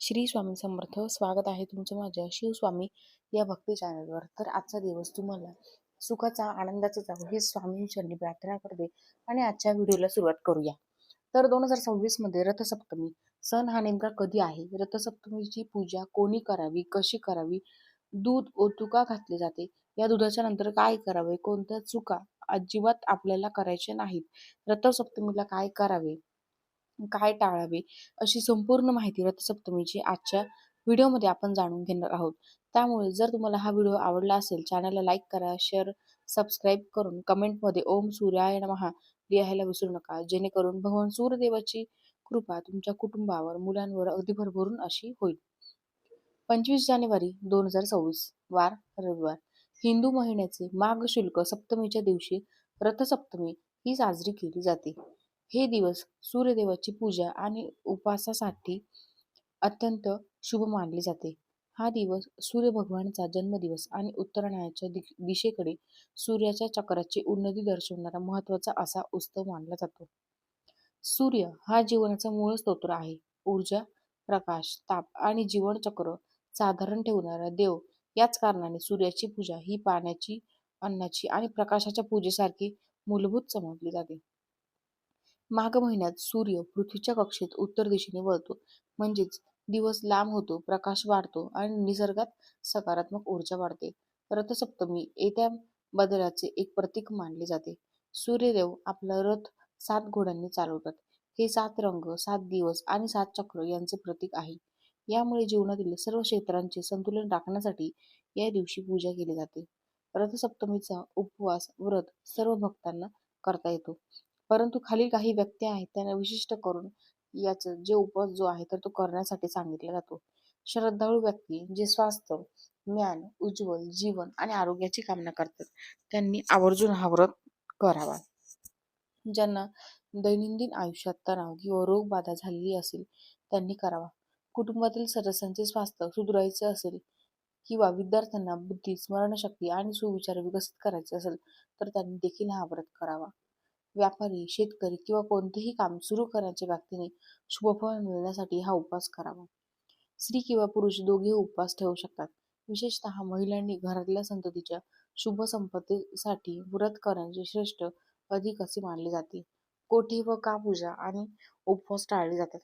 श्री स्वामी समर्थ. स्वागत आहे तुमचं माझ्या शिवस्वामी या भक्ती चॅनलवर तर आजचा दिवस तुम्हाला सुखाचा आनंदाचा जावो हे स्वामींचरणी प्रार्थना करते आणि आजच्या व्हिडिओला सुरुवात करूया. तर दोन हजार सव्वीसमध्ये रथसप्तमी सण हा नेमका कधी आहे? रथसप्तमीची पूजा कोणी करावी? कशी करावी? दूध ओतुका घातले जाते. या दुधाच्या नंतर काय करावे? कोणत्या चुका अजिबात आपल्याला करायच्या नाहीत. रथसप्तमीला काय करावे? काय टाळावे अशी संपूर्ण माहिती रथसप्तमीची आजच्या व्हिडिओमध्ये आपण जाणून घेणार आहोत. त्यामुळे जर तुम्हाला हा व्हिडिओ आवडला असेल चॅनलला लाईक करा शेअर सबस्क्राईब करून कमेंटमध्ये ओम सूर्याय महा लिहायला विसरू नका. जेणेकरून भगवान सूर्यदेवाची कृपा तुमच्या कुटुंबावर मुलांवर अगदी भरभरून अशी होईल. पंचवीस जानेवारी दोन हजार सव्वीस वार रविवार. हिंदू महिन्याचे माघ शुल्क सप्तमीच्या दिवशी रथसप्तमी ही साजरी केली जाते. हे दिवस सूर्यदेवाची पूजा आणि उपासासाठी अत्यंत शुभ मानले जाते. हा दिवस सूर्य भगवानचा जन्मदिवस आणि उत्तरायणाच्या दिशेकडे सूर्याच्या चक्राची उन्नती दर्शवणारा महत्त्वाचा असा उत्सव मानला जातो. सूर्य हा जीवनाचा मूळ स्तोत्र आहे. ऊर्जा प्रकाश ताप आणि जीवनचक्र साधारण ठेवणारा देव याच कारणाने सूर्याची पूजा ही पाण्याची अन्नाची आणि प्रकाशाच्या पूजेसारखी मूलभूत समजली जाते. माघ महिन्यात सूर्य पृथ्वीच्या कक्षेत उत्तर दिशेने वळतो. म्हणजेच दिवस लांब होतो प्रकाश वाढतो आणि निसर्गात सकारात्मक ऊर्जा वाढते. रथसप्तमी येत्या बदलाचे एक प्रतीक मानले जाते. सूर्यदेव आपला रथ सात घोड्यांनी चालवतात. हे सात रंग सात दिवस आणि सात चक्र यांचे प्रतीक आहे. यामुळे जीवनातील सर्व क्षेत्रांचे संतुलन राखण्यासाठी या दिवशी पूजा केली जाते. रथसप्तमीचा उपवास व्रत सर्व भक्तांना करता येतो. परंतु खालील काही व्यक्ती आहेत त्यांना विशिष्ट करून याचं जे उपवास जो आहे तर तो करण्यासाठी सांगितला जातो. श्रद्धाळू व्यक्ती जे स्वास्थ्य ज्ञान उज्ज्वल जीवन आणि आरोग्याची कामना करतात त्यांनी आवर्जून हा व्रत करावा. ज्यांना दैनंदिन आयुष्यात तणाव किंवा रोगबाधा झालेली असेल त्यांनी करावा. कुटुंबातील सदस्यांचे स्वास्थ्य सुधारायचे असेल किंवा विद्यार्थ्यांना बुद्धी स्मरणशक्ती आणि सुविचार विकसित करायचे असेल तर त्यांनी देखील हा व्रत करावा. व्यापारी शेतकरी किंवा कोणतेही काम सुरू करण्याच्या व्यक्तीने शुभफळ मिळण्यासाठी हा उपवास करावा. स्त्री किंवा पुरुष दोघे उपवास ठेवू शकतात. विशेषतः महिलांनी घरातल्या संततीच्या शुभ संपत्तीसाठी व्रत करण्याचे श्रेष्ठ अधिक असे मानले जाते. कोठी व का पूजा आणि उपवास टाळले जातात.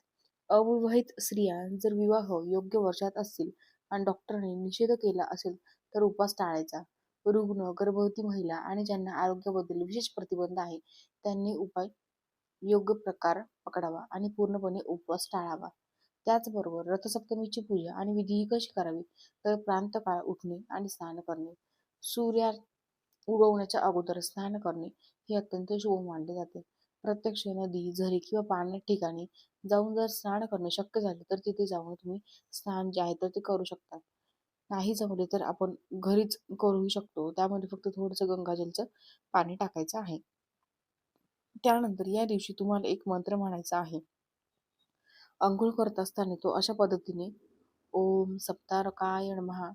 अविवाहित स्त्रिया जर विवाह योग्य वर्षात असतील आणि डॉक्टरने निषेध केला असेल तर उपवास टाळायचा. रुग्ण गर्भवती महिला आणि ज्यांना आरोग्याबद्दल विशेष प्रतिबंध आहे त्यांनी उपाय योग्य प्रकार पकडावा आणि पूर्णपणे उपवास टाळावा. त्याचबरोबर रथसप्तमीची पूजा आणि विधीही कशी करावी? तर प्रांतकाळ उठणे आणि स्नान करणे. सूर्या उगवण्याच्या अगोदर स्नान करणे हे अत्यंत शुभ मानले जाते. प्रत्यक्ष नदी झरी किंवा पाण्यात ठिकाणी जाऊन जर स्नान करणे शक्य झाले तर तिथे जाऊन तुम्ही स्नान जे आहे तर ते करू शकता. नाही जमले तर आपण घरीच करू शकतो. त्यामध्ये फक्त थोडंसं गंगाजलचं पाणी टाकायचं आहे. त्यानंतर या दिवशी तुम्हाला एक मंत्र म्हणायचा आहे. अंघोळ करत असताना तो अशा पद्धतीने ओम सप्तारकाय महा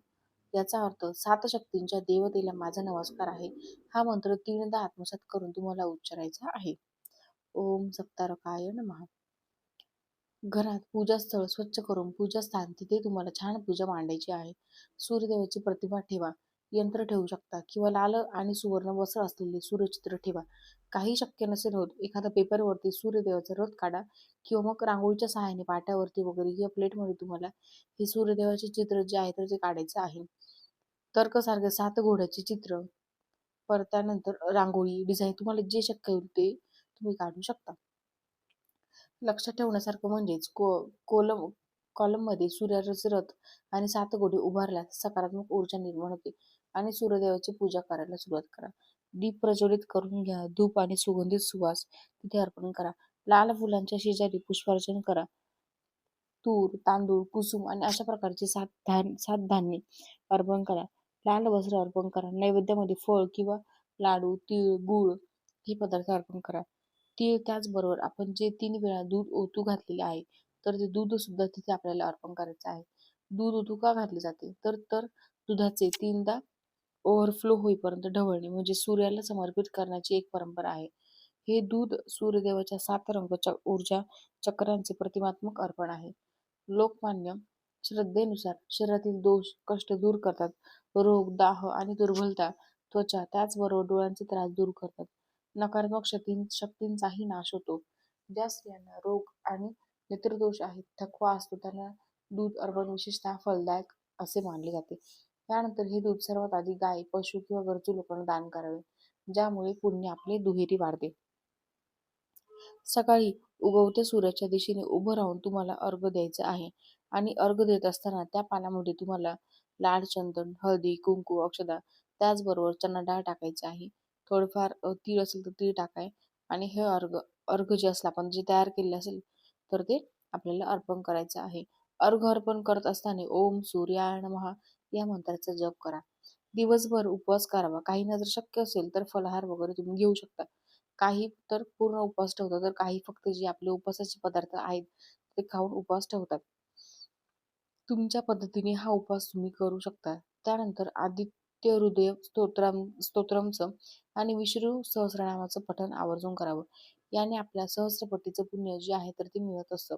याचा अर्थ सात शक्तींच्या देवतेला माझा नमस्कार आहे. हा मंत्र तीनदा आत्मसात करून तुम्हाला उच्चारायचा आहे. ओम सप्तारकाय महा घरात पूजास्थळ स्वच्छ करून पूजास्थान तिथे तुम्हाला छान पूजा मांडायची आहे. सूर्यदेवाची प्रतिमा ठेवा. यंत्र ठेवू शकता किंवा लाल आणि सुवर्ण वस्त्र असलेले सूर्यचित्र ठेवा. काही शक्य नसेल होत एखाद्या पेपरवरती सूर्यदेवाचा रथ काढा किंवा मग रांगोळीच्या सहाय्याने पाट्यावरती वगैरे किंवा प्लेटमध्ये तुम्हाला हे सूर्यदेवाचे चित्र जे आहे तर ते काढायचं आहे. तर्कसारखे सात घोड्याचे चित्र परत त्यानंतर रांगोळी डिझाईन तुम्हाला जे शक्य होईल ते तुम्ही काढू शकता. लक्षात ठेवण्यासारखं म्हणजेच को कोलम कॉलममध्ये सूर्याचे रथ आणि सात घोडे उभारल्यास सकारात्मक ऊर्जा निर्माण होते. आणि सूर्यदेवाची पूजा करायला सुरुवात करा. दीप प्रज्वलित करून घ्या. धूप आणि सुगंधित सुवास तिथे अर्पण करा. लाल फुलांच्या शेजारी पुष्पार्चन करा. तूर तांदूळ कुसुम आणि अशा प्रकारचे सात धान सात धान्य अर्पण करा. लाल वस्त्र अर्पण करा. नैवेद्यामध्ये फळ किंवा लाडू तीळ गुळ हे पदार्थ अर्पण करा. तीळ त्याचबरोबर आपण जे तीन वेळा दूध ओतू घातलेले आहे तर ते दूध सुद्धा तिथे आपल्याला अर्पण करायचं आहे. दूध ओतू का घातले जाते? तर तर दुधाचे तीनदा ओव्हरफ्लो होईपर्यंत ढवळणे म्हणजे सूर्याला समर्पित करण्याची एक परंपरा आहे. हे दूध सूर्यदेवाच्या सात रंग ऊर्जा चक्रांचे प्रतिमात्मक अर्पण आहे. लोकमान्य श्रद्धेनुसार शरीरातील दोष कष्ट दूर करतात. रोग दाह आणि दुर्बलता त्वचा त्याचबरोबर डोळ्यांचे त्रास दूर करतात. नकारात्मक शक्ती शक्तींचाही नाश होतो. ज्या स्त्रियांना रोग आणि नेत्रदोष आहेत थकवा असतो त्यांना दूध अर्पण विशेषतः फलदायक असे मानले जाते. त्यानंतर हे दूध सर्वात आधी गाय पशु किंवा गरजू लोकांना दान करावे ज्यामुळे पुण्य आपले दुहेरी वाढते. सकाळी उगवत्या सूर्याच्या दिशेने उभं राहून तुम्हाला अर्घ द्यायचं आहे आणि अर्घ देत असताना त्या पानामध्ये तुम्हाला लाल चंदन हळदी कुंकू अक्षदा त्याचबरोबर चणा डाळ टाकायची आहे. थोडंफार तीळ असेल तर तीळ टाकाय आणि हे अर्घ अर्घ जे असेल आपण जे तयार केले असेल तर ते आपल्याला अर्पण करायचं आहे. अर्घ अर्पण करत असताना ओम सूर्याय महा या मंत्राचा जप करा. दिवसभर उपवास करावा. काहींना जर शक्य असेल तर फलाहार वगैरे तुम्ही घेऊ शकता. काही तर पूर्ण उपवास ठेवतात. तर काही फक्त जे आपले उपवासाचे पदार्थ आहेत ते खाऊन उपवास ठेवतात. तुमच्या पद्धतीने हा उपवास तुम्ही करू शकता. त्यानंतर आदित्य हृदय स्तोत्रम स्तोत्रमचं आणि विष्णू सहस्रनामाचं पठण आवर्जून करावं. याने आपल्या सहस्रपट्टीचं पुण्य जे आहे तर ते मिळत असतं.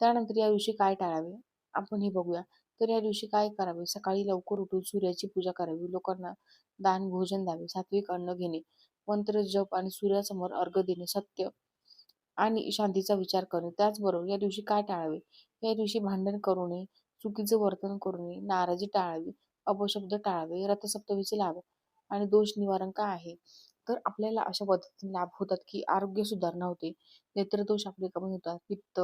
त्यानंतर या काय टाळावे? आपण हे बघूया. तर या दिवशी काय करावे? सकाळी लवकर उठून सूर्याची पूजा करावी. लोकांना दान भोजन द्यावे. सात्विक अन्न घेणे. मंत्र जप आणि सूर्यासमोर अर्घ देणे. सत्य आणि शांतीचा विचार करणे. त्याचबरोबर या दिवशी काय टाळावे? या दिवशी भांडण करू नये चुकीचं वर्तन करू नये नाराजी टाळावी अपशब्द टाळावे रथसप्तमीचे लाभ आणि दोष निवारण काय आहे? तर आपल्याला अशा पद्धतीने लाभ होतात की आरोग्य सुधारणा होते. नेत्रदोष आपले कमी होतात. पित्त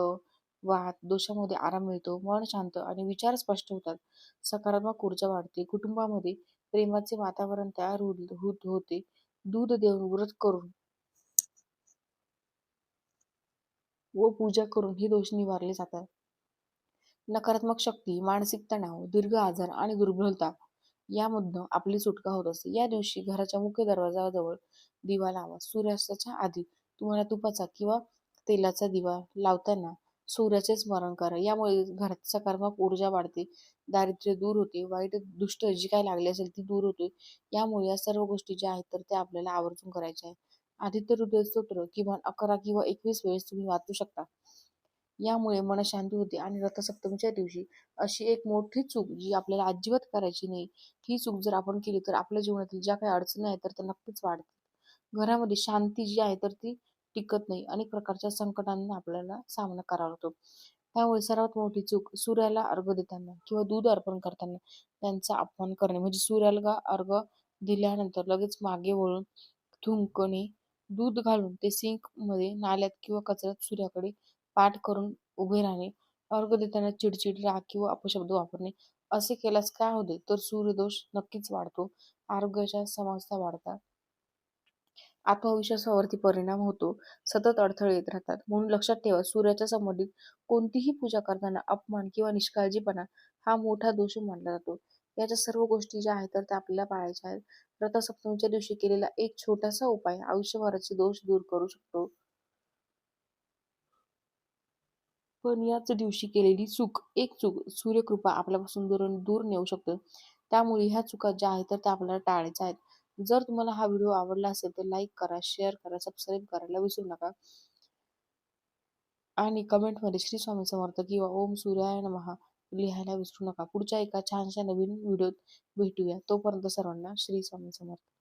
वात दोषामध्ये आराम मिळतो मन शांत आणि विचार स्पष्ट होतात. सकारात्मक ऊर्जा वाढते कुटुंबामध्ये प्रेमाचे वातावरण तयार होत होते. दूध देऊन व्रत करून व पूजा करून हे दोष निवारले जातात. नकारात्मक शक्ती मानसिक तणाव दीर्घ आजार आणि दुर्बलता यामधनं आपली सुटका होत असते. या दिवशी घराच्या मुख्य दरवाजाजवळ दिवा लावा. सूर्यास्ताच्या आधी तुम्हाला तुपाचा किंवा तेलाचा दिवा लावताना सूर्याचे स्मरण करा. यामुळे घरात सकारात्मक ऊर्जा वाढते. दारिद्र्य दूर होते. वाईट दुष्ट जी काय लागली असेल ती दूर होते. यामुळे या सर्व गोष्टी ज्या आहेत तर त्या आपल्याला आवर्जून करायच्या आहे आदित्य हृदय स्तोत्र किमान अकरा किंवा एकवीस वेळेस तुम्ही वाचू शकता. यामुळे मन शांती होते आणि रथसप्तमीच्या दिवशी अशी एक मोठी चूक जी आपल्याला अजिबात करायची नाही ही चूक जर आपण केली तर आपल्या जीवनातील ज्या काही अडचणी आहेत तर त्या नक्कीच वाढतात घरामध्ये शांती जी आहे तर ती टिकत नाही अनेक प्रकारच्या संकटांना आपल्याला सामना करावा लागतो. त्यामुळे सर्वात मोठी चूक सूर्याला अर्घ देताना किंवा दूध अर्पण करताना त्यांचा अपमान करणे. म्हणजे सूर्याला अर्घ दिल्यानंतर लगेच मागे वळून थुंकणे दूध घालून ते सिंकमध्ये नाल्यात किंवा कचऱ्यात सूर्याकडे पाठ करून उभे राहणे अर्घ देताना चिडचिड राग किंवा अपशब्द वापरणे असे केल्यास काय होते? तर सूर्यदोष नक्कीच वाढतो. आरोग्याच्या समस्या वाढतात. आत्मविश्वासावरती परिणाम होतो. सतत अडथळे येत राहतात. म्हणून लक्षात ठेवा सूर्याच्या संबंधित कोणतीही पूजा करताना अपमान किंवा निष्काळजीपणा हा मोठा दोष मानला जातो. याच्या सर्व गोष्टी ज्या आहेत तर त्या आपल्याला पाळायच्या आहेत. रथसप्तमीच्या दिवशी केलेला एक छोटासा उपाय आयुष्यभराचे दोष दूर करू शकतो. पण याच दिवशी केलेली चूक एक चूक सूर्यकृपा आपल्यापासून दूर दूर नेऊ शकतो. त्यामुळे ह्या चुका ज्या आहेत तर त्या आपल्याला टाळायच्या आहेत. जर तुम्हाला हा व्हिडिओ आवडला असेल तर लाईक करा शेअर करा सबस्क्राईब करायला विसरू नका. आणि कमेंटमध्ये श्री स्वामी समर्थ किंवा ओम सूर्याय नमहा लिहायला विसरू नका. पुढच्या एका छानशा नवीन व्हिडिओत भेटूया. तोपर्यंत सर्वांना श्री स्वामी समर्थ.